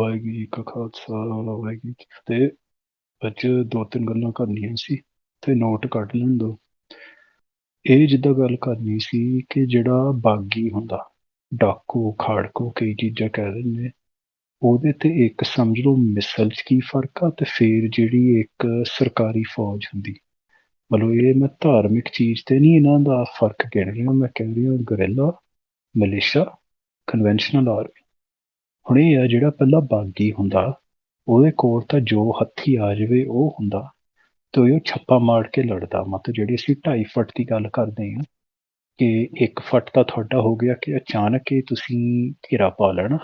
ਵਾਹਿਗੁਰੂ ਜੀ ਕਾ ਖਾਲਸਾ ਵਾਹਿਗੁਰੂ ਜੀ ਕੀ ਫਤਿਹ। ਅੱਜ ਦੋ ਤਿੰਨ ਗੱਲਾਂ ਕਰਨੀਆਂ ਸੀ ਤੇ ਨੋਟ ਕੱਢ ਲੈਣ ਦੋ। ਇਹ ਜਿੱਦਾਂ ਗੱਲ ਕਰਨੀ ਸੀ ਕਿ ਜਿਹੜਾ ਬਾਗੀ ਹੁੰਦਾ, ਡਾਕੂ, ਖਾੜਕੂ ਕਈ ਚੀਜ਼ਾਂ ਕਹਿ ਦਿੰਦੇ ਨੇ ਉਹਦੇ ਤੇ ਇੱਕ ਸਮਝ ਲਓ ਮਿਸਲ 'ਚ ਕੀ ਫ਼ਰਕ ਆ ਤੇ ਫੇਰ ਜਿਹੜੀ ਇੱਕ ਸਰਕਾਰੀ ਫੌਜ ਹੁੰਦੀ। ਮਤਲਬ ਇਹ ਮੈਂ ਧਾਰਮਿਕ ਚੀਜ਼ ਤੇ ਨਹੀਂ ਇਹਨਾਂ ਦਾ ਫ਼ਰਕ ਕਹਿ ਰਿਹਾ, ਮੈਂ ਕਹਿ ਰਿਹਾ ਗਰੇਲਾ, ਮਲੇਸ਼ਾ ਕਨਵੈਨਸ਼ਨਲ ਆਰਮੀ ਹੁਣ ਇਹ ਆ ਜਿਹੜਾ ਪਹਿਲਾਂ ਬਾਗੀ ਹੁੰਦਾ, ਉਹਦੇ ਕੋਲ ਤਾਂ ਜੋ ਹੱਥੀ ਆ ਜਾਵੇ ਉਹ ਹੁੰਦਾ, ਤੇ ਉਹ ਛੱਪਾ ਮਾਰ ਕੇ ਲੜਦਾ ਮਤਲਬ ਜਿਹੜੀ ਅਸੀਂ 2.5 ਫੁੱਟ ਦੀ ਗੱਲ ਕਰਦੇ ਹਾਂ ਕਿ 1 ਫੁੱਟ ਤਾਂ ਤੁਹਾਡਾ ਹੋ ਗਿਆ ਕਿ ਅਚਾਨਕ ਹੀ ਤੁਸੀਂ ਘੇਰਾ ਪਾ ਲੈਣਾ।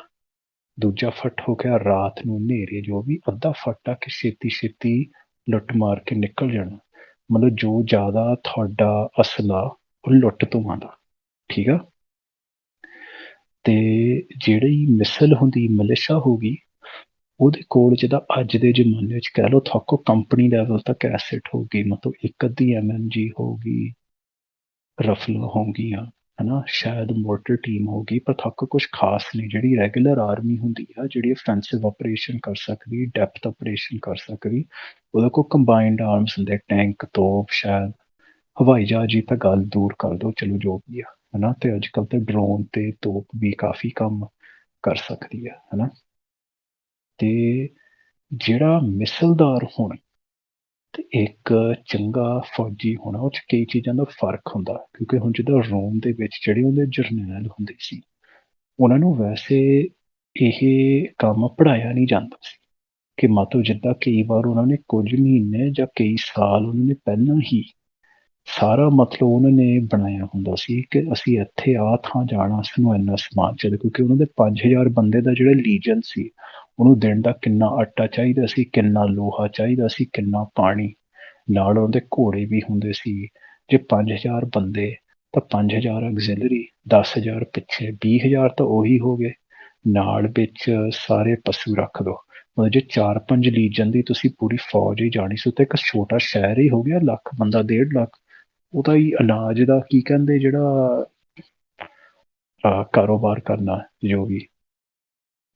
ਦੂਜਾ ਫੁੱਟ ਹੋ ਗਿਆ ਰਾਤ ਨੂੰ ਹਨੇਰੇ, ਜੋ ਵੀ ਅੱਧਾ ਫੁੱਟ ਆ ਕਿ ਛੇਤੀ ਛੇਤੀ ਲੁੱਟ ਮਾਰ ਕੇ ਨਿਕਲ ਜਾਣਾ। ਮਤਲਬ ਜੋ ਜ਼ਿਆਦਾ ਤੁਹਾਡਾ ਅਸਲਾ ਉਹ ਲੁੱਟ ਤੋਂ ਆਉਂਦਾ। ਠੀਕ ਆ? ਤੇ ਜਿਹੜੀ ਮਿਸਲ ਹੁੰਦੀ, ਮਲਿਸ਼ਾ ਗਈ, ਉਹਦੇ ਕੋਲ ਜਿਹਦਾ ਅੱਜ ਦੇ ਜ਼ਮਾਨੇ 'ਚ ਕਹਿ ਲਓ ਥੋਕੋ ਕੰਪਨੀ ਲੈਵਲ ਤੱਕ ਐਸੈਟ ਗਈ, ਮਤਲਬ ਇੱਕ ਅੱਧੀ ਐਮਐਮਜੀ ਗਈ, ਰਫਲ ਹੋਗੀਆਂ ਹਨਾ, ਸ਼ਾਇਦ ਮੋਟਰ ਟੀਮ ਹੋ ਗਈ, ਪਰ ਥੱਕ ਕੁਝ ਖਾਸ ਨਹੀਂ, ਜਿਹੜੀ ਰੈਗੂਲਰ ਆਰਮੀ ਹੁੰਦੀ ਆ, ਜਿਹੜੀ ਅਫੈਂਸਿਵ ਆਪਰੇਸ਼ਨ ਕਰ ਸਕਦੀ ਡੈਪਥ ਆਪਰੇਸ਼ਨ ਕਰ ਸਕਦੀ, ਉਹਦੇ ਕੋਲ ਕੰਬਾਈਨਡ ਆਰਮਸ ਹੁੰਦੇ ਟੈਂਕ ਤੋਪ, ਸ਼ਾਇਦ, ਹਵਾਈ ਜਹਾਜ਼ ਹੀ ਤਾਂ ਗੱਲ ਦੂਰ ਕਰ ਦੋ ਚਲੋ ਜੋ ਵੀ ਆ। ਹਨਾ? ਤੇ ਅੱਜ ਕੱਲ ਤੇ ਡਰੋਨ ਤੇ ਤੋਪ ਵੀ ਕਾਫੀ ਕੰਮ ਕਰ ਸਕਦੀ ਹੈ, ਹਨਾ? ਤੇ ਜਿਹੜਾ ਮਿਸਲਦਾਰ ਹੋਣਾ ਤੇ ਇੱਕ ਚੰਗਾ ਫੌਜੀ ਹੋਣਾ, ਉਹ ਚ ਕਈ ਚੀਜ਼ਾਂ ਦਾ ਫ਼ਰਕ ਹੁੰਦਾ, ਕਿਉਂਕਿ ਹੁਣ ਜਿੱਦਾਂ ਰੋਮ ਦੇ ਵਿੱਚ ਜਿਹੜੇ ਉਹਦੇ ਜਰਨੈਲ ਹੁੰਦੇ ਸੀ, ਉਹਨਾਂ ਨੂੰ ਵੈਸੇ ਇਹ ਕੰਮ ਪੜਾਇਆ ਨਹੀਂ ਜਾਂਦਾ ਸੀ, ਕਿ ਮਤਲਬ ਜਿੱਦਾਂ ਕਈ ਵਾਰ ਉਹਨਾਂ ਨੇ ਕੁਝ ਮਹੀਨੇ ਜਾਂ ਕਈ ਸਾਲ ਉਹਨਾਂ ਨੇ ਪਹਿਲਾਂ ਹੀ ਸਾਰਾ ਮਤਲਬ ਉਹਨਾਂ ਨੇ ਬਣਾਇਆ ਹੁੰਦਾ ਸੀ ਕਿ ਅਸੀਂ ਇੱਥੇ ਆ ਥਾਂ ਜਾਣਾ ਸਾਨੂੰ ਇੰਨਾ ਸਮਾਨ ਚਾਹੀਦਾ, ਕਿਉਂਕਿ ਉਹਨਾਂ ਦੇ 5000 ਬੰਦੇ ਦਾ ਜਿਹੜਾ ਲੀਜਨ ਸੀ, ਉਹਨੂੰ ਦੇਣ ਦਾ ਕਿੰਨਾ ਆਟਾ ਚਾਹੀਦਾ ਸੀ, ਕਿੰਨਾ ਲੋਹਾ ਚਾਹੀਦਾ ਸੀ, ਕਿੰਨਾ ਪਾਣੀ। ਨਾਲ ਉਹਦੇ ਘੋੜੇ ਵੀ ਹੁੰਦੇ ਸੀ। ਜੇ 5000 ਬੰਦੇ, ਤਾਂ 5000 ਐਗਜ਼ਿਲਰੀ 10000 ਪਿੱਛੇ 20000 ਤਾਂ ਉਹੀ ਹੋ ਗਏ। ਨਾਲ ਵਿੱਚ ਸਾਰੇ ਪਸ਼ੂ ਰੱਖ ਦੋ। ਮਤਲਬ ਜੇ 4-5 ਲੀਜਨ ਦੀ ਤੁਸੀਂ ਪੂਰੀ ਫੌਜ ਹੀ ਜਾਣੀ ਸੀ ਤੇ ਇੱਕ ਛੋਟਾ ਸ਼ਹਿਰ ਹੀ ਹੋ ਗਿਆ, ਲੱਖ ਬੰਦਾ 1.5 ਲੱਖ। ਉਹਦਾ ਹੀ ਅਨਾਜ ਦਾ ਕੀ ਕਹਿੰਦੇ ਜਿਹੜਾ ਆ, ਕਾਰੋਬਾਰ ਕਰਨਾ ਜੋ ਵੀ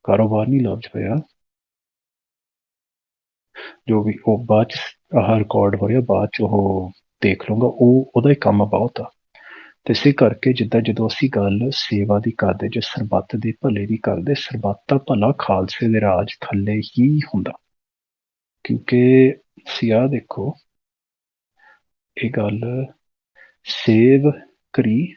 ਕਾਰੋਬਾਰ ਨਹੀਂ ਲਫ਼ਜ਼ ਹੋਇਆ। ਜੋ ਵੀ ਉਹ ਬਾਅਦ ਚ ਆਹ ਰਿਕਾਰਡ ਹੋ ਰਿਹਾ ਬਾਅਦ ਚ ਉਹ ਦੇਖ ਲੂੰਗਾ ਉਹ ਉਹਦਾ ਹੀ ਕੰਮ ਬਹੁਤ ਆ। ਤੇ ਇਸੇ ਕਰਕੇ ਜਿੱਦਾਂ ਜਦੋਂ ਅਸੀਂ ਗੱਲ ਸੇਵਾ ਦੀ ਕਰਦੇ ਜੇ ਸਰਬੱਤ ਦੇ ਭਲੇ ਦੀ ਕਰਦੇ ਸਰਬੱਤ ਦਾ ਭਲਾ ਖਾਲਸੇ ਦੇ ਰਾਜ ਥੱਲੇ ਹੀ ਹੁੰਦਾ। ਕਿਉਂਕਿ ਸਿਆ ਦੇਖੋ ਇਹ ਗੱਲ ਸੇਵ ਕਰੀ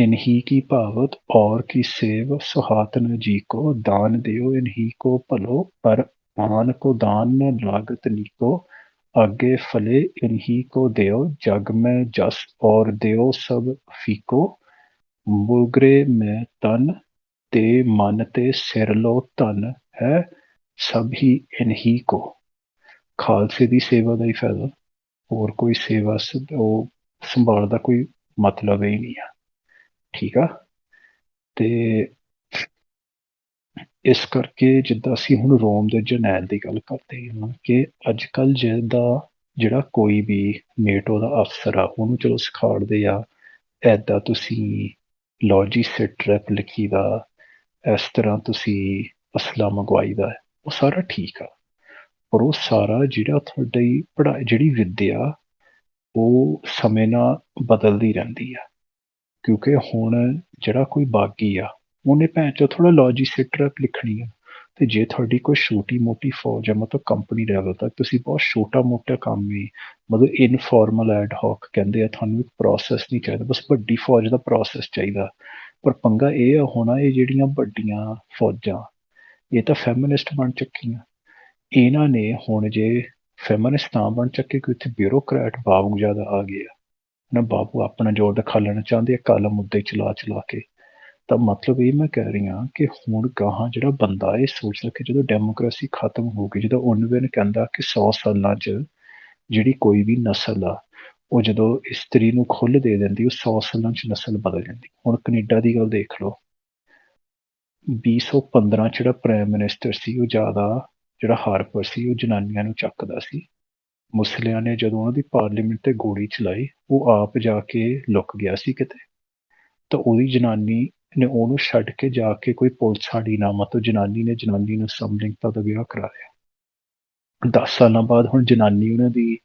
इन्हीं की भावत और की सेव सुहातन जी को दान दियो इन्हीं को भलो पर आन को दान न लागत नीको आगे फले इन्हीं को दियो जग में जस और दियो सब फीको मुगरे में तन ते मन ते सिर लो धन है सब ही इन्हीं को ਖਾਲਸੇ ਦੀ ਸੇਵਾ ਦਾ ਹੀ ਫਾਇਦਾ ਹੋਰ ਕੋਈ ਸੇਵਾ ਸ- ਉਹ ਸੰਭਾਲ ਦਾ ਕੋਈ ਮਤਲਬ ਹੀ ਨਹੀਂ ਆ। ਠੀਕ ਆ? ਤੇ ਇਸ ਕਰਕੇ ਜਿੱਦਾਂ ਅਸੀਂ ਹੁਣ ਰੋਮ ਦੇ ਜਰਨੈਲ ਦੀ ਗੱਲ ਕਰਦੇ ਹਾਂ ਕਿ ਅੱਜ ਕੱਲ ਜਿਹਦਾ ਜਿਹੜਾ ਕੋਈ ਵੀ ਨੇਟੋ ਦਾ ਅਫਸਰ ਆ, ਉਹਨੂੰ ਚਲੋ ਸਿਖਾੜਦੇ ਆ ਐਦਾਂ ਤੁਸੀਂ ਲੌਜੀ ਰੈਪ ਲਿਖੀ ਦਾ, ਇਸ ਤਰ੍ਹਾਂ ਤੁਸੀਂ ਅਸਲਾ ਮੰਗਵਾਈ ਦਾ, ਉਹ ਸਾਰਾ ਠੀਕ ਆ। ਪਰ ਉਹ ਸਾਰਾ ਜਿਹੜਾ ਤੁਹਾਡੀ ਪੜ੍ਹਾਈ, ਜਿਹੜੀ ਵਿੱਦਿਆ ਉਹ ਸਮੇਂ ਨਾਲ ਬਦਲਦੀ ਰਹਿੰਦੀ ਆ। ਕਿਉਂਕਿ ਹੁਣ ਜਿਹੜਾ ਕੋਈ ਬਾਗੀ ਆ, ਉਹਨੇ ਭੈਣ ਚੋ ਥੋੜਾ ਲੌਜੀਸਟਿਕ ਲਿਖਣੀ ਆ। ਤੇ ਜੇ ਤੁਹਾਡੀ ਕੋਈ ਛੋਟੀ ਮੋਟੀ ਫੌਜ ਹੈ ਮਤਲਬ ਕੰਪਨੀ ਲੈਵਲ ਤੱਕ, ਤੁਸੀਂ ਬਹੁਤ ਛੋਟਾ ਮੋਟਾ ਕੰਮ ਵੀ ਮਤਲਬ ਇਨਫਾਰਮਲ ਐਡ ਹੌਕ ਕਹਿੰਦੇ ਆ, ਤੁਹਾਨੂੰ ਇੱਕ ਪ੍ਰੋਸੈਸ ਨਹੀਂ ਚਾਹੀਦਾ, ਬਸ ਵੱਡੀ ਫੌਜ ਦਾ ਪ੍ਰੋਸੈਸ ਚਾਹੀਦਾ। ਪਰ ਪੰਗਾ ਇਹ ਆ, ਹੋਣਾ ਇਹ ਜਿਹੜੀਆਂ ਵੱਡੀਆਂ ਫੌਜਾਂ, ਇਹ ਤਾਂ ਫੈਮਿਨਿਸਟ ਬਣ ਚੁੱਕੀਆਂ। ਇਹਨਾਂ ਨੇ ਹੁਣ ਜੇ ਫੈਮਿਨਿਸਟ ਤਾਂ ਬਣ ਚੱਕੇ ਕਿ ਉੱਥੇ ਬਿਊਰੋਕਰੈਟ ਬਾਬੂ ਜ਼ਿਆਦਾ ਆ ਗਿਆ ਨਾ ਬਾਬੂ ਆਪਣਾ ਜ਼ੋਰ ਦਿਖਾ ਲੈਣਾ ਚਾਹੁੰਦੇ ਆ ਕਾਲਮ ਮੁੱਦੇ ਚਲਾ ਚਲਾ ਕੇ। ਤਾਂ ਮਤਲਬ ਇਹ ਮੈਂ ਕਹਿ ਰਹੀ ਹਾਂ ਕਿ ਹੁਣ ਗਾਹਾਂ ਜਿਹੜਾ ਬੰਦਾ ਇਹ ਸੋਚ ਸਕੇ ਜਦੋਂ ਡੈਮੋਕ੍ਰੇਸੀ ਖਤਮ ਹੋ ਗਈ, ਜਦੋਂ ਉਹਨੂੰ ਉਨਵੇਨ ਕਹਿੰਦਾ ਕਿ 100 ਸਾਲਾਂ 'ਚ ਜਿਹੜੀ ਕੋਈ ਵੀ ਨਸਲ ਆ, ਉਹ ਜਦੋਂ ਇਸਤਰੀ ਨੂੰ ਖੁੱਲ ਦੇ ਦਿੰਦੀ, ਉਹ 100 ਸਾਲਾਂ 'ਚ ਨਸਲ ਬਦਲ ਜਾਂਦੀ। ਹੁਣ ਕੈਨੇਡਾ ਦੀ ਗੱਲ ਦੇਖ ਲਓ। 2015 'ਚ ਜਿਹੜਾ ਪ੍ਰਾਈਮ ਮਿਨਿਸਟਰ ਸੀ, ਉਹ ਜ਼ਿਆਦਾ ਜਿਹੜਾ ਹਾਰਪਰ ਸੀ, ਉਹ ਜਨਾਨੀਆਂ ਨੂੰ ਚੱਕਦਾ ਸੀ। ਮੁਸਲਿਆਂ ਨੇ ਜਦੋਂ ਉਹਨਾਂ ਦੀ ਪਾਰਲੀਮੈਂਟ ਤੇ ਗੋਲੀ ਚਲਾਈ, ਉਹ ਆਪ ਜਾ ਕੇ ਲੁਕ ਗਿਆ ਸੀ ਕਿਤੇ। ਤਾਂ ਉਹਦੀ ਜਨਾਨੀ ਨੇ ਉਹਨੂੰ ਛੱਡ ਕੇ ਜਾ ਕੇ ਕੋਈ ਪੁਲਿਸ ਵਾਲੀ ਨਾ ਮਤਲਬ ਜਨਾਨੀ ਨੇ ਜਨਾਨੀ ਨੂੰ ਸਮਲਿੰਗਤਾ ਦਾ ਵਿਆਹ ਕਰਾਇਆ ਲਿਆ। 10 ਸਾਲਾਂ ਬਾਅਦ ਹੁਣ ਜਨਾਨੀ ਉਹਨਾਂ ਦੀ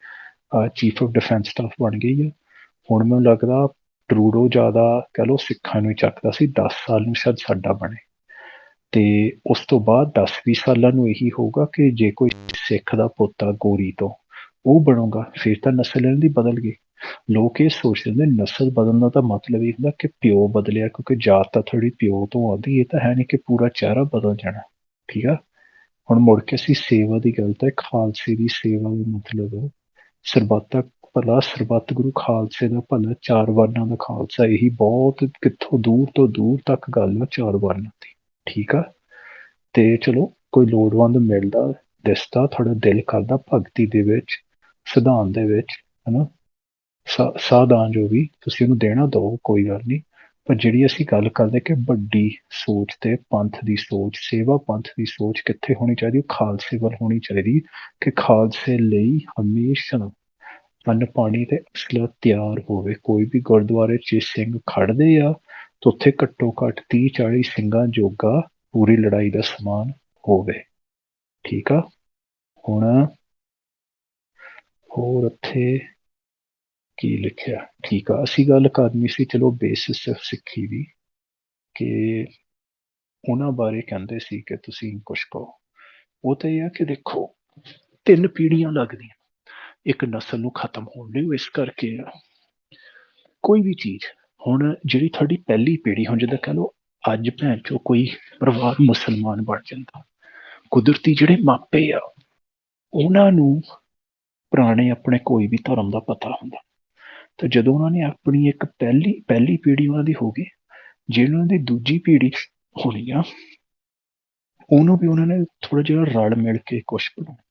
ਚੀਫ ਆਫ ਡਿਫੈਂਸ ਸਟਾਫ ਬਣ ਗਈ ਹੈ ਹੁਣ ਮੈਨੂੰ ਲੱਗਦਾ ਟਰੂਡੋ ਜ਼ਿਆਦਾ ਕਹ ਲਓ ਸਿੱਖਾਂ ਨੂੰ ਚੱਕਦਾ ਸੀ 10 ਸਾਲ ਨੂੰ ਸ਼ਾਇਦ ਸਾਡਾ ਬਣੇ। ਤੇ ਉਸ ਤੋਂ ਬਾਅਦ ਦਸ ਵੀਹ ਸਾਲਾਂ ਨੂੰ ਇਹੀ ਹੋਊਗਾ ਕਿ ਜੇ ਕੋਈ ਸਿੱਖ ਦਾ ਪੁੱਤ ਆ ਗੋਰੀ ਤੋਂ ਉਹ ਬਣੂਗਾ, ਫਿਰ ਤਾਂ ਨਸਲ ਇਹਨਾਂ ਦੀ ਬਦਲ ਗਈ। ਲੋਕ ਇਹ ਸੋਚਦੇ ਨੇ, ਨਸਲ ਬਦਲਣਾ ਦਾ ਤਾਂ ਮਤਲਬ ਇਹ ਹੁੰਦਾ ਕਿ ਪਿਓ ਬਦਲਿਆ, ਕਿਉਂਕਿ ਜਾਤ ਤਾਂ ਥੋੜੀ ਪਿਓ ਤੋਂ ਆਉਂਦੀ, ਇਹ ਤਾਂ ਹੈ ਨਹੀਂ ਕਿ ਪੂਰਾ ਚਿਹਰਾ ਬਦਲ ਜਾਣਾ। ਠੀਕ ਆ? ਹੁਣ ਮੁੜ ਕੇ ਅਸੀਂ ਸੇਵਾ ਦੀ ਗੱਲ ਤਾਂ, ਖਾਲਸੇ ਦੀ ਸੇਵਾ ਦਾ ਮਤਲਬ ਸਰਬੱਤਾ ਭਲਾ, ਸਰਬੱਤ ਗੁਰੂ ਖਾਲਸੇ ਦਾ ਭਲਾ, ਚਾਰ ਵਰਨਾਂ ਦਾ ਖਾਲਸਾ, ਇਹੀ ਬਹੁਤ ਕਿੱਥੋਂ ਦੂਰ ਤੋਂ ਦੂਰ ਤੱਕ ਗੱਲ ਆ ਚਾਰ ਵਰਨਾਂ ਦੀ। ਠੀਕ ਆ? ਤੇ ਚਲੋ, ਕੋਈ ਲੋੜਵੰਦ ਮਿਲਦਾ, ਦਿਸਦਾ, ਤੁਹਾਡਾ ਦਿਲ ਕਰਦਾ ਭਗਤੀ ਦੇ ਵਿੱਚ, ਸਿਧਾਂਤ ਦੇ ਵਿੱਚ, ਹਨਾ? ਸਾਧਾਂ ਜੋ ਵੀ ਤੁਸੀਂ ਉਹਨੂੰ ਦੇਣਾ ਦੋ ਕੋਈ ਗੱਲ ਨਹੀਂ। ਪਰ ਜਿਹੜੀ ਅਸੀਂ ਗੱਲ ਕਰਦੇ ਕਿ ਵੱਡੀ ਸੋਚ ਤੇ ਪੰਥ ਦੀ ਸੋਚ, ਸੇਵਾ ਪੰਥ ਦੀ ਸੋਚ ਕਿੱਥੇ ਹੋਣੀ ਚਾਹੀਦੀ ਖਾਲਸੇ ਵੱਲ ਹੋਣੀ ਚਾਹੀਦੀ ਕਿ ਖਾਲਸੇ ਲਈ ਹਮੇਸ਼ਾ ਅੰਨ ਪਾਣੀ ਤੇ ਅਸਲਾ ਤਿਆਰ ਹੋਵੇ। ਕੋਈ ਵੀ ਗੁਰਦੁਆਰੇ 'ਚ ਸਿੰਘ ਖੜਦੇ ਆ ਤਾਂ ਉੱਥੇ ਘੱਟੋ ਘੱਟ 30 40 ਸਿੰਘਾਂ ਜੋਗਾ ਪੂਰੀ ਲੜਾਈ ਦਾ ਸਮਾਨ ਹੋਵੇ। ਠੀਕ ਆ? ਹੁਣ ਹੋਰ ਉੱਥੇ ਕੀ ਲਿਖਿਆ? ਠੀਕ ਆ। ਅਸੀਂ ਗੱਲ ਕਰਨੀ ਸੀ, ਚਲੋ ਬੇਸਿਸ ਸਿੱਖੀ ਦੀ ਕਿ ਉਹਨਾਂ ਬਾਰੇ ਕਹਿੰਦੇ ਸੀ ਕਿ ਤੁਸੀਂ ਕੁਝ ਕਹੋ। ਉਹ ਤਾਂ ਇਹ ਆ ਕਿ ਦੇਖੋ, ਤਿੰਨ ਪੀੜ੍ਹੀਆਂ ਲੱਗਦੀਆਂ। ਇੱਕ ਨਸਲ ਨੂੰ ਖਤਮ ਹੋਣ ਲਈ ਇਸ ਕਰਕੇ ਆ। ਕੋਈ ਵੀ ਚੀਜ਼ ਹੁਣ ਜਿਹੜੀ ਤੁਹਾਡੀ ਪਹਿਲੀ ਪੀੜ੍ਹੀ, ਹੁਣ ਜਿੱਦਾਂ ਕਹ ਲਓ ਅੱਜ ਭੈਣ ਚੋ ਕੋਈ ਪਰਿਵਾਰ ਮੁਸਲਮਾਨ ਬਣ ਜਾਂਦਾ, ਕੁਦਰਤੀ ਜਿਹੜੇ ਮਾਪੇ ਆ, ਉਹਨਾਂ ਨੂੰ ਪੁਰਾਣੇ ਆਪਣੇ ਕੋਈ ਵੀ ਧਰਮ ਦਾ ਪਤਾ ਹੁੰਦਾ। ਤਾਂ ਜਦੋਂ ਉਹਨਾਂ ਨੇ ਆਪਣੀ ਇੱਕ ਪਹਿਲੀ ਪਹਿਲੀ ਪੀੜ੍ਹੀ ਉਹਨਾਂ ਦੀ ਹੋ ਗਈ ਜਿਹਨਾਂ ਦੀ ਦੂਜੀ ਪੀੜ੍ਹੀ ਹੋਣੀ ਆ, ਉਹਨੂੰ ਵੀ ਉਹਨਾਂ ਨੇ ਥੋੜਾ ਜਿਹਾ ਰਲ ਮਿਲ ਕੇ ਕੁਛ ਬਣਾਉਣਾ।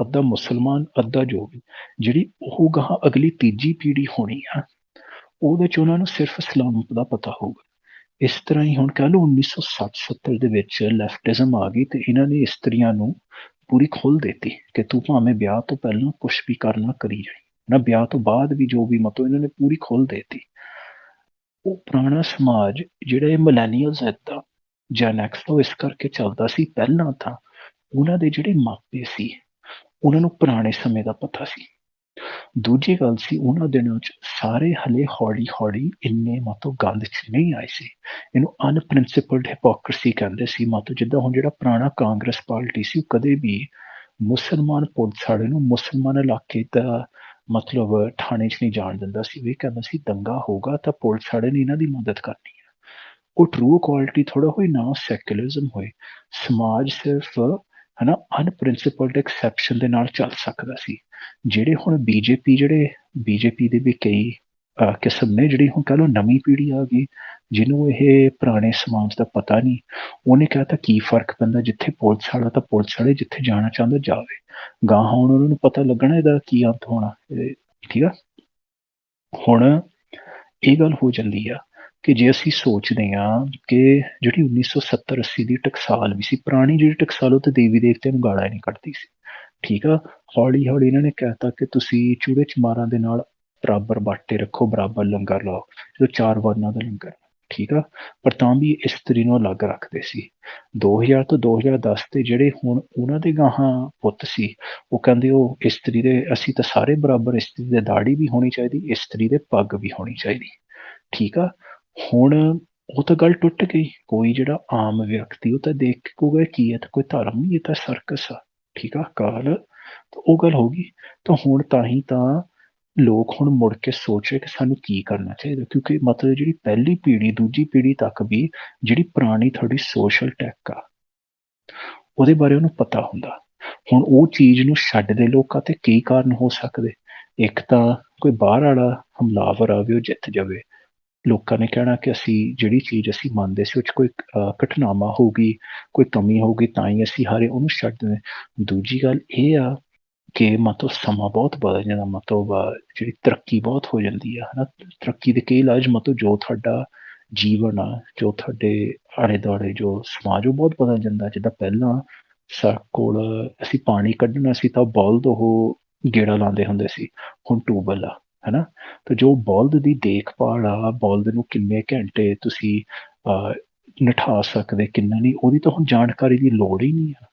ਅੱਧਾ ਮੁਸਲਮਾਨ, ਅੱਧਾ ਜੋ ਵੀ। ਜਿਹੜੀ ਉਹ ਗਾਹ ਅਗਲੀ ਤੀਜੀ ਪੀੜ੍ਹੀ ਹੋਣੀ ਆ ਉਹਦੇ ਚ ਉਹਨਾਂ ਨੂੰ ਸਿਰਫ ਇਸਲਾਮ ਦਾ ਪਤਾ ਹੋਊਗਾ। ਇਸ ਤਰ੍ਹਾਂ ਹੀ ਹੁਣ ਕਹ ਲਓ 1960-70 ਦੇ ਵਿੱਚ ਲੈਫਟਿਜ਼ਮ ਆ ਗਈ ਤੇ ਇਹਨਾਂ ਨੇ ਇਸਤਰੀਆਂ ਨੂੰ ਪੂਰੀ ਖੋਲ ਦਿੱਤੀ ਕਿ ਤੂੰ ਭਾਵੇਂ ਵਿਆਹ ਤੋਂ ਪਹਿਲਾਂ ਕੁਝ ਵੀ ਕਰਨਾ ਕਰੀ ਜਾਈ। ਨਾ ਵਿਆਹ ਤੋਂ ਬਾਅਦ ਵੀ ਜੋ ਵੀ ਮਤੋ ਇਹਨਾਂ ਨੇ ਪੂਰੀ ਖੋਲ ਦਿੱਤੀ। ਉਹ ਪੁਰਾਣਾ ਸਮਾਜ ਜਿਹੜਾ ਇਹ ਮਿਲੇਨੀਅਲਸ ਹੈ ਤਾਂ ਜਨ ਐਕਸ ਤੋਂ ਇਸ ਕਰਕੇ ਚੱਲਦਾ ਸੀ ਪਹਿਲਾਂ ਤਾਂ ਉਹਨਾਂ ਦੇ ਜਿਹੜੇ ਮਾਪੇ ਸੀ, ਉਹਨਾਂ ਨੂੰ ਪੁਰਾਣੇ ਸਮੇਂ ਦਾ ਪਤਾ ਸੀ। ਦੂਜੀ ਗੱਲ ਸੀ, ਉਹਨਾਂ ਦਿਨਾਂ 'ਚ ਸਾਰੇ ਹਲੇ ਹੌਲੀ ਹੌਲੀ ਇੰਨੇ ਮਤੋ ਗੱਲ 'ਚ ਨਹੀਂ ਆਏ ਸੀ। ਇਹਨੂੰ ਅਨਪ੍ਰਿੰਸੀਪਲਡ ਹਿਪੋਕ੍ਰੇਸੀ ਕਹਿੰਦੇ ਸੀ ਮਤੋ, ਜਿੱਦਾਂ ਹੁਣ ਜਿਹੜਾ ਪੁਰਾਣਾ ਕਾਂਗਰਸ ਪਾਰਟੀ ਸੀ, ਉਹ ਕਦੇ ਵੀ ਮੁਸਲਮਾਨ ਪੁਲਿਸ ਵਾਲੇ ਨੂੰ ਮੁਸਲਮਾਨ ਇਲਾਕੇ ਦਾ ਮਤਲਬ ਥਾਣੇ 'ਚ ਨਹੀਂ ਜਾਣ ਦਿੰਦਾ ਸੀ। ਵੀ ਕਹਿੰਦਾ ਸੀ, ਦੰਗਾ ਹੋਗਾ ਤਾਂ ਪੁਲਿਸ ਵਾਲੇ ਨੇ ਇਹਨਾਂ ਦੀ ਮਦਦ ਕਰਨੀ ਹੈ। ਉਹ ਟਰੂ ਕੁਆਲਿਟੀ ਥੋੜਾ ਹੋਈ ਨਾ ਸੈਕੂਲਰਿਜ਼ਮ ਹੋਏ। ਸਮਾਜ ਸਿਰਫ ਹਨਾ ਅਨਪ੍ਰਿੰਸੀਪਲਡ ਐਕਸੈਪਸ਼ਨ ਦੇ ਨਾਲ ਚੱਲ ਸਕਦਾ ਸੀ। ਜਿਹੜੇ ਹੁਣ ਬੀਜੇਪੀ ਜਿਹੜੇ ਬੀਜੇਪੀ ਦੇ ਵੀ ਕਈ ਕਿਸਮ ਨੇ ਜਿਹੜੀ ਹੁਣ ਕਹ ਲੋ ਨਵੀਂ ਪੀੜ੍ਹੀ ਆ ਗਈ, ਜਿਹਨੂੰ ਇਹ ਪੁਰਾਣੇ ਸਮਾਜ ਦਾ ਪਤਾ ਨਹੀਂ, ਉਹਨੇ ਕਹਤਾ ਕੀ ਫ਼ਰਕ ਪੈਂਦਾ ਜਿੱਥੇ ਪੁਲਿਸ ਵਾਲਾ ਤਾਂ ਪੁਲਿਸ ਵਾਲੇ ਜਿੱਥੇ ਜਾਣਾ ਚਾਹੁੰਦਾ ਜਾਵੇ। ਗਾਂ ਹੁਣ ਉਹਨਾਂ ਨੂੰ ਪਤਾ ਲੱਗਣਾ ਇਹਦਾ ਕੀ ਅੰਤ ਹੋਣਾ ਠੀਕ ਆ? ਹੁਣ ਇਹ ਗੱਲ ਹੋ ਜਾਂਦੀ ਆ ਕਿ ਜੇ ਅਸੀਂ ਸੋਚਦੇ ਹਾਂ ਕਿ ਜਿਹੜੀ 1970-80 ਦੀ ਟਕਸਾਲ ਵੀ ਸੀ, ਪੁਰਾਣੀ ਜਿਹੜੀ ਟਕਸਾਲ, ਉਹ ਤੇ ਦੇਵੀ ਦੇਵਤਿਆਂ ਨੂੰ ਗਾਲਾਂ ਨਹੀਂ ਕੱਢਦੀ ਸੀ। ਠੀਕ ਆ? ਹੌਲੀ ਹੌਲੀ ਇਹਨਾਂ ਨੇ ਕਹਿਤਾ ਕਿ ਤੁਸੀਂ ਚੂੜੇ ਚਮਾਰਾਂ ਦੇ ਨਾਲ ਬਰਾਬਰ ਬਾਟੇ ਰੱਖੋ, ਬਰਾਬਰ ਲੰਗਰ ਲਾਓ, ਜੋ ਚਾਰ ਵਰਨਾਂ ਦਾ ਲੰਗਰ ਠੀਕ ਆ? ਪਰ ਤਾਂ ਵੀ ਇਸਤਰੀ ਨੂੰ ਅਲੱਗ ਰੱਖਦੇ ਸੀ। 2000 ਤੋਂ 2010 ਤੇ ਜਿਹੜੇ ਹੁਣ ਉਹਨਾਂ ਦੇ ਗਾਹਾਂ ਪੁੱਤ ਸੀ, ਉਹ ਕਹਿੰਦੇ ਉਹ ਇਸਤਰੀ ਦੇ, ਅਸੀਂ ਤਾਂ ਸਾਰੇ ਬਰਾਬਰ ਇਸਤਰੀ ਦੇ ਦਾੜੀ ਵੀ ਹੋਣੀ ਚਾਹੀਦੀ ਇਸਤਰੀ ਦੇ ਪੱਗ ਵੀ ਹੋਣੀ ਚਾਹੀਦੀ। ਠੀਕ ਆ? ਹੁਣ ਉਹ ਤਾਂ ਗੱਲ ਟੁੱਟ ਗਈ। ਕੋਈ ਜਿਹੜਾ ਆਮ ਵਿਅਕਤੀ, ਉਹ ਤਾਂ ਦੇਖ ਕੇ ਕਹੂਗਾ ਕੀ ਹੈ? ਤਾਂ ਕੋਈ ਧਰਮ ਨਹੀਂ, ਇਹ ਤਾਂ ਸਰਕਸ ਆ। ਠੀਕ ਆ, ਕਾਲ। ਤਾਂ ਉਹ ਗੱਲ ਹੋ ਗਈ। ਤਾਂ ਹੁਣ ਤਾਂ ਹੀ ਤਾਂ ਲੋਕ ਹੁਣ ਮੁੜ ਕੇ ਸੋਚ ਕਿ ਸਾਨੂੰ ਕੀ ਕਰਨਾ ਚਾਹੀਦਾ? ਕਿਉਂਕਿ ਮਤਲਬ ਜਿਹੜੀ ਪਹਿਲੀ ਪੀੜ੍ਹੀ, ਦੂਜੀ ਪੀੜ੍ਹੀ ਤੱਕ ਵੀ ਜਿਹੜੀ ਪੁਰਾਣੀ ਤੁਹਾਡੀ ਸੋਸ਼ਲ ਟੈਕ ਆ, ਉਹਦੇ ਬਾਰੇ ਉਹਨੂੰ ਪਤਾ ਹੁੰਦਾ। ਹੁਣ ਉਹ ਚੀਜ਼ ਨੂੰ ਛੱਡਦੇ ਲੋਕਾਂ ਤੇ ਕੀ ਕਾਰਨ ਹੋ ਸਕਦੇ? ਇੱਕ ਤਾਂ ਕੋਈ ਬਾਹਰ ਵਾਲਾ ਹਮਲਾਵਰ ਆਵੇ, ਉਹ ਜਿੱਤ ਜਾਵੇ। ਲੋਕਾਂ ਨੇ ਕਹਿਣਾ ਕਿ ਅਸੀਂ ਜਿਹੜੀ ਚੀਜ਼ ਅਸੀਂ ਮੰਨਦੇ ਸੀ, ਉਹ 'ਚ ਕੋਈ ਘਟਨਾਵਾ ਹੋਊਗੀ ਕੋਈ ਕਮੀ ਹੋਊਗੀ ਤਾਂ ਹੀ ਅਸੀਂ ਹਾਰੇ, ਉਹਨੂੰ ਛੱਡ ਦਿੰਦੇ। ਦੂਜੀ ਗੱਲ ਇਹ ਆ ਕਿ ਮਤਲਬ ਸਮਾਂ ਬਹੁਤ ਬਦਲ ਜਾਂਦਾ ਮਤਲਬ ਜਿਹੜੀ ਤਰੱਕੀ ਬਹੁਤ ਹੋ ਜਾਂਦੀ ਆ, ਹਨਾ? ਤਰੱਕੀ ਦੇ ਕਈ ਇਲਾਜ ਮਤਲਬ ਜੋ ਤੁਹਾਡਾ ਜੀਵਨ ਆ, ਜੋ ਤੁਹਾਡੇ ਆਲੇ ਦੁਆਲੇ ਜੋ ਸਮਾਜ, ਉਹ ਬਹੁਤ ਬਦਲ ਜਾਂਦਾ। ਜਿੱਦਾਂ ਪਹਿਲਾਂ ਸਾ ਕੋਲ ਅਸੀਂ ਪਾਣੀ ਕੱਢਣਾ ਸੀ, ਤਾਂ ਬਲਦ ਉਹ ਗੇੜਾ ਲਾਉਂਦੇ ਹੁੰਦੇ ਸੀ, ਹੁਣ ਟੂਬਲ ਆ। ਹੈਨਾ? ਤਾਂ ਜੋ ਬਲਦ ਦੀ ਦੇਖਭਾਲ ਆ ਬਲਦ ਨੂੰ ਕਿੰਨੇ ਘੰਟੇ ਤੁਸੀਂ ਅ, ਨਿਠਾ ਸਕਦੇ ਕਿੰਨਾ ਨਹੀਂ ਉਹਦੀ ਤਾਂ ਹੁਣ ਜਾਣਕਾਰੀ ਦੀ ਲੋੜ ਹੀ ਨਹੀਂ ਆ।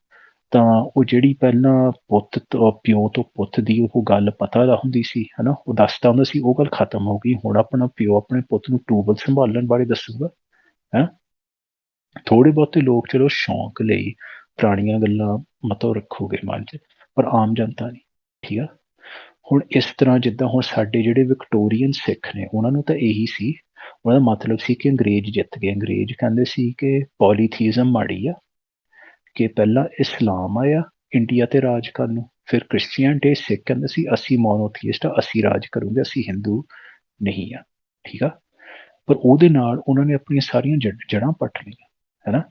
ਤਾਂ ਉਹ ਜਿਹੜੀ ਪਹਿਲਾਂ ਪੁੱਤ ਤੋਂ ਪਿਓ ਤੋਂ ਪੁੱਤ ਦੀ ਉਹ ਗੱਲ ਪਤਾ ਦਾ ਹੁੰਦੀ ਸੀ ਹਨਾ? ਉਹ ਦੱਸਦਾ ਹੁੰਦਾ ਸੀ ਉਹ ਗੱਲ ਖਤਮ ਹੋ ਗਈ ਹੁਣ ਆਪਣਾ ਪਿਓ ਆਪਣੇ ਪੁੱਤ ਨੂੰ ਟੂਬਲ ਸੰਭਾਲਣ ਬਾਰੇ ਦੱਸੂਗਾ ਹੈ? ਥੋੜੇ ਬਹੁਤੇ ਲੋਕ ਚਲੋ ਸ਼ੌਂਕ ਲਈ ਪੁਰਾਣੀਆਂ ਗੱਲਾਂ ਮਤਲਬ ਰੱਖੋਗੇ ਮਨ 'ਚ ਪਰ ਆਮ ਜਨਤਾ ਨਹੀਂ ਠੀਕ ਆ? ਹੁਣ ਇਸ ਤਰ੍ਹਾਂ ਜਿੱਦਾਂ ਹੁਣ ਸਾਡੇ ਜਿਹੜੇ ਵਿਕਟੋਰੀਅਨ ਸਿੱਖ ਨੇ, ਉਹਨਾਂ ਨੂੰ ਤਾਂ ਇਹੀ ਸੀ, ਉਹਨਾਂ ਦਾ ਮਤਲਬ ਸੀ ਕਿ ਅੰਗਰੇਜ਼ ਜਿੱਤ ਗਏ। ਅੰਗਰੇਜ਼ ਕਹਿੰਦੇ ਸੀ ਕਿ ਪੋਲੀਥੀਜ਼ਮ ਮਾੜੀ ਆ, ਕਿ ਪਹਿਲਾਂ ਇਸਲਾਮ ਆਇਆ ਇੰਡੀਆ ਤੇ ਰਾਜ ਕਰਨ ਨੂੰ, ਫਿਰ ਕ੍ਰਿਸਚੀਅਨ ਕ੍ਰਿਸਚੀਅਨਟੀ ਸਿੱਖ ਕਹਿੰਦੇ ਸੀ, ਅਸੀਂ ਮੋਨੋਥੀਸਟ ਆ, ਅਸੀਂ ਰਾਜ ਕਰੂਗੇ, ਅਸੀਂ ਹਿੰਦੂ ਨਹੀਂ ਆ। ਠੀਕ ਆ? ਪਰ ਉਹਦੇ ਨਾਲ ਉਹਨਾਂ ਨੇ ਆਪਣੀਆਂ ਸਾਰੀਆਂ ਜੜਾਂ ਪੱਟ ਲਈਆਂ, ਹੈਨਾ?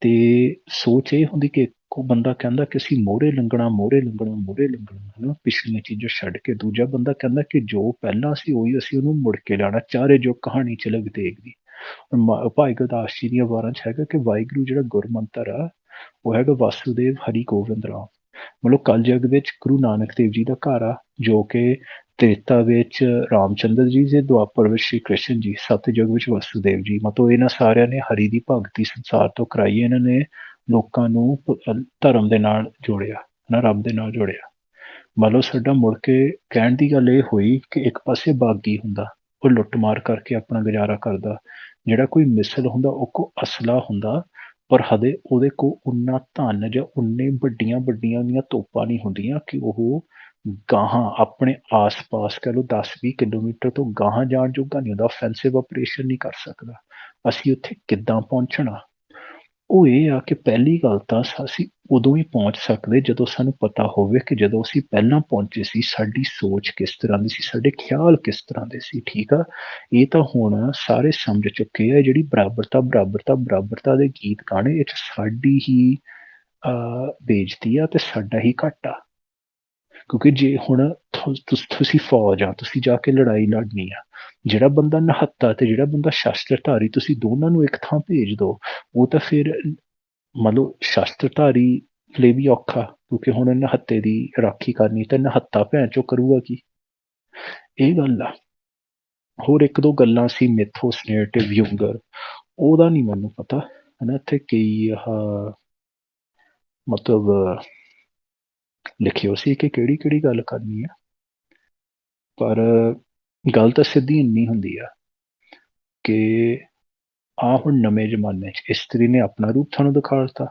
ਤੇ ਸੋਚ ਇਹ ਹੁੰਦੀ ਕਿ ਇੱਕੋ ਬੰਦਾ ਕਹਿੰਦਾ ਕਿ ਅਸੀਂ ਮੋਹਰੇ ਲੰਗਣਾ ਮੋਹਰੇ ਲੰਗਣਾ ਮੋਹਰੇ ਲੰਗਣਾ ਹਨਾ, ਪਿਛਲੀਆਂ ਚੀਜ਼ਾਂ ਛੱਡ ਕੇ ਦੂਜਾ ਬੰਦਾ ਕਹਿੰਦਾ ਕਿ ਜੋ ਪਹਿਲਾਂ ਸੀ ਉਹੀ ਅਸੀਂ ਉਹਨੂੰ ਮੁੜ ਕੇ ਲੈਣਾ ਚਾਰੇ ਜੋ ਕਹਾਣੀ ਚ ਲਗ ਦੇਖਦੀ ਭਾਈ ਗੁਰਦਾਸ ਜੀ ਦੀਆਂ ਵਾਰਾਂ ਚ ਹੈਗਾ ਕਿ ਵਾਹਿਗੁਰੂ ਜਿਹੜਾ ਗੁਰਮੰਤਰ ਆ, ਉਹ ਹੈਗਾ ਵਾਸੂਦੇਵ ਹਰੀ ਗੋਬਿੰਦ ਰਾਮ। ਮਤਲਬ ਕਲ ਜਗ ਵਿੱਚ ਗੁਰੂ ਨਾਨਕ ਦੇਵ ਜੀ ਦਾ ਘਰ ਆ, ਜੋ ਕਿ ਤ੍ਰੇਤਾ ਵਿੱਚ ਰਾਮਚੰਦਰ ਜੀ ਦੇ ਦੁਆਪਰ ਵਿੱਚ ਸ਼੍ਰੀ ਕ੍ਰਿਸ਼ਨ ਜੀ, ਸਤਯੁਗ ਵਿੱਚ ਵਾਸੂਦੇਵ ਜੀ। ਮਤਲਬ ਇਹਨਾਂ ਸਾਰਿਆਂ ਨੇ ਹਰੀ ਦੀ ਭਗਤੀ ਸੰਸਾਰ ਤੋਂ ਕਰਾਈ, ਇਹਨਾਂ ਨੇ ਲੋਕਾਂ ਨੂੰ ਧਰਮ ਦੇ ਨਾਲ ਜੋੜਿਆ ਨਾ ਰੱਬ ਦੇ ਨਾਲ ਜੋੜਿਆ। ਮੰਨ ਲਓ ਸਾਡਾ ਮੁੜ ਕੇ ਕਹਿਣ ਦੀ ਗੱਲ ਇਹ ਹੋਈ ਕਿ ਇੱਕ ਪਾਸੇ ਬਾਗੀ ਹੁੰਦਾ, ਉਹ ਲੁੱਟਮਾਰ ਕਰਕੇ ਆਪਣਾ ਗੁਜ਼ਾਰਾ ਕਰਦਾ, ਜਿਹੜਾ ਕੋਈ ਮਿਸਲ ਹੁੰਦਾ, ਉਹ ਕੋ ਅਸਲਾ ਹੁੰਦਾ, ਪਰ ਹਦੇ ਉਹਦੇ ਕੋ ਉਨਾ ਧਨ ਜਾਂ ਉਨੇ ਵੱਡੀਆਂ ਵੱਡੀਆਂ ਦੀਆਂ ਤੋਪਾਂ ਨਹੀਂ ਹੁੰਦੀਆਂ ਕਿ ਉਹ ਗਾਹਾਂ ਆਪਣੇ ਆਸ-ਪਾਸ, ਕਹਿ ਲਓ 10-20 ਕਿਲੋਮੀਟਰ ਤੋਂ ਗਾਹਾਂ ਜਾਣ ਜੋਗਾ ਨਹੀਂ ਹੁੰਦਾ ਆਫੈਂਸਿਵ ਆਪਰੇਸ਼ਨ ਨਹੀਂ ਕਰ ਸਕਦਾ। ਅਸੀਂ ਉੱਥੇ ਕਿੱਦਾਂ ਪਹੁੰਚਣਾ? ਉਹ ਇਹ ਆ ਕਿ ਪਹਿਲੀ ਗੱਲ ਤਾਂ ਅਸੀਂ ਉਦੋਂ ਹੀ ਪਹੁੰਚ ਸਕਦੇ ਜਦੋਂ ਸਾਨੂੰ ਪਤਾ ਹੋਵੇ ਕਿ ਜਦੋਂ ਅਸੀਂ ਪਹਿਲਾਂ ਪਹੁੰਚੇ ਸੀ, ਸਾਡੀ ਸੋਚ ਕਿਸ ਤਰ੍ਹਾਂ ਦੀ ਸੀ, ਸਾਡੇ ਖਿਆਲ ਕਿਸ ਤਰ੍ਹਾਂ ਦੇ ਸੀ, ਠੀਕ ਆ? ਇਹ ਤਾਂ ਹੁਣ ਸਾਰੇ ਸਮਝ ਚੁੱਕੇ ਆ ਜਿਹੜੀ ਬਰਾਬਰਤਾ ਬਰਾਬਰਤਾ ਬਰਾਬਰਤਾ ਦੇ ਗੀਤ ਗਾਣੇ, ਇਹ ਸਾਡੀ ਹੀ ਅ ਬੇਇੱਜ਼ਤੀ ਆ ਤੇ ਸਾਡਾ ਹੀ ਘਾਟਾ। ਕਿਉਂਕਿ ਜੇ ਹੁਣ ਤੁਸੀਂ ਫੌਜ ਆ, ਤੁਸੀਂ ਜਾ ਕੇ ਲੜਾਈ ਲੜਨੀ ਆ, ਜਿਹੜਾ ਬੰਦਾ ਨਹੱਤਾ ਤੇ ਜਿਹੜਾ ਬੰਦਾ ਸ਼ਸਤਰਧਾਰੀ, ਤੁਸੀਂ ਦੋਨਾਂ ਨੂੰ ਇੱਕ ਥਾਂ ਭੇਜ ਦਿਓ ਉਹ ਤਾਂ ਫਿਰ ਮੰਨ ਲਓ ਸ਼ਸਤਰਧਾਰੀ ਲਈ ਵੀ ਔਖਾ, ਕਿਉਂਕਿ ਹੁਣ ਨਹੱਤੇ ਦੀ ਰਾਖੀ ਕਰਨੀ ਤੇ ਨਹੱਤਾ ਭੈਣ ਚੋ ਕਰੂਗਾ ਕੀ? ਇਹ ਗੱਲ ਆ। ਹੋਰ ਇੱਕ ਦੋ ਗੱਲਾਂ ਸੀ, ਮਿਥੋਸ ਨੈਰੇਟਿਵ ਯੂੰਗਰ ਉਹਦਾ ਨਹੀਂ ਮੈਨੂੰ ਪਤਾ। ਹਨਾ, ਇੱਥੇ ਕਈ ਆ ਮਤਲਬ ਲਿਖਿਓ ਸੀ ਕਿ ਕਿਹੜੀ ਕਿਹੜੀ ਗੱਲ ਕਰਨੀ ਆ। ਪਰ ਗੱਲ ਤਾਂ ਸਿੱਧੀ ਇੰਨੀ ਹੁੰਦੀ ਆ ਕਿ ਆ ਹੁਣ ਨਵੇਂ ਜ਼ਮਾਨੇ 'ਚ ਇਸਤਰੀ ਨੇ ਆਪਣਾ ਰੂਪ ਤੁਹਾਨੂੰ ਦਿਖਾ ਦਿੱਤਾ।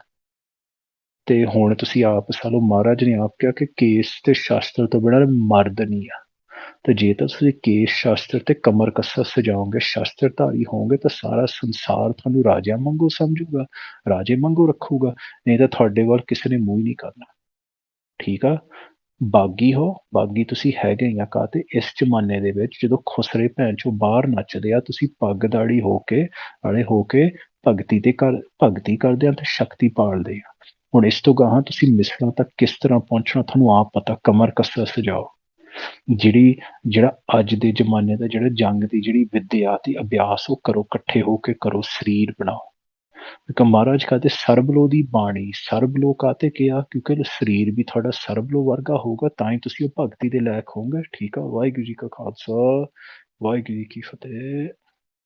ਤੇ ਹੁਣ ਤੁਸੀਂ ਆਪ ਸਾਲੋ ਮਹਾਰਾਜ ਨੇ ਆਪ ਕਿਹਾ ਕਿ ਕੇਸ ਤੇ ਸ਼ਾਸਤਰ ਤੋਂ ਬਿਨਾਂ ਮਰਦ ਨਹੀਂ ਆ। ਤੇ ਜੇ ਤਾਂ ਤੁਸੀਂ ਕੇਸ, ਸ਼ਾਸਤਰ ਤੇ ਕਮਰ ਕੱਸਾ ਸਜਾਓਗੇ, ਸ਼ਾਸਤਰਧਾਰੀ ਹੋਵੋਗੇ, ਤਾਂ ਸਾਰਾ ਸੰਸਾਰ ਤੁਹਾਨੂੰ ਰਾਜਿਆਂ ਵਾਂਗੂ ਸਮਝੂਗਾ, ਰਾਜੇ ਵਾਂਗੂ ਰੱਖੂਗਾ। ਨਹੀਂ ਤਾਂ ਤੁਹਾਡੇ ਵੱਲ ਕਿਸੇ ਨੇ ਮੂੰਹ ਹੀ ਨਹੀਂ ਕਰਨਾ। ਠੀਕ ਆ? ਬਾਗੀ ਹੋ, ਬਾਗੀ ਤੁਸੀਂ ਹੈਗੇ ਆ ਕਾਤੇ ਇਸ ਜ਼ਮਾਨੇ ਦੇ ਵਿੱਚ ਜਦੋਂ ਖੁਸਰੇ ਭੈਣ ਚੋਂ ਬਾਹਰ ਨੱਚਦੇ ਆ, ਤੁਸੀਂ ਪੱਗ ਦਾੜੀ ਹੋ ਕੇ, ਵਾਲੇ ਹੋ ਕੇ ਭਗਤੀ ਤੇ ਕਰ ਭਗਤੀ ਕਰਦੇ ਆ ਤੇ ਸ਼ਕਤੀ ਪਾਲਦੇ ਆ। ਹੁਣ ਇਸ ਤੋਂ ਗਾਹਾਂ ਤੁਸੀਂ ਮਿਸਲਾਂ ਤੱਕ ਕਿਸ ਤਰ੍ਹਾਂ ਪਹੁੰਚਣਾ, ਤੁਹਾਨੂੰ ਆਪ ਪਤਾ, ਕਮਰ ਕੱਸਾ ਸਜਾਓ। ਜਿਹੜੀ, ਜਿਹੜਾ ਅੱਜ ਦੇ ਜ਼ਮਾਨੇ ਦਾ ਜਿਹੜਾ ਜੰਗ ਦੀ ਜਿਹੜੀ ਵਿੱਦਿਆ ਤੇ ਅਭਿਆਸ, ਉਹ ਕਰੋ, ਇਕੱਠੇ ਹੋ ਕੇ ਕਰੋ, ਸਰੀਰ ਬਣਾਓ। ਕਿ ਮਹਾਰਾਜ ਕਹਤੇ ਸਰਬਲੋ ਦੀ ਬਾਣੀ, ਸਰਬਲੋ ਕਾਤੇ ਕਿਹਾ, ਕਿਉਂਕਿ ਸਰੀਰ ਵੀ ਤੁਹਾਡਾ ਸਰਬਲੋ ਵਰਗਾ ਹੋਊਗਾ, ਤਾਂ ਹੀ ਤੁਸੀਂ ਉਹ ਭਗਤੀ ਦੇ ਲਾਇਕ ਹੋਵੋਗੇ। ਠੀਕ ਆ, ਵਾਹਿਗੁਰੂ ਜੀ ਕਾ ਖਾਲਸਾ, ਵਾਹਿਗੁਰੂ ਜੀ ਕੀ ਫਤਿਹ।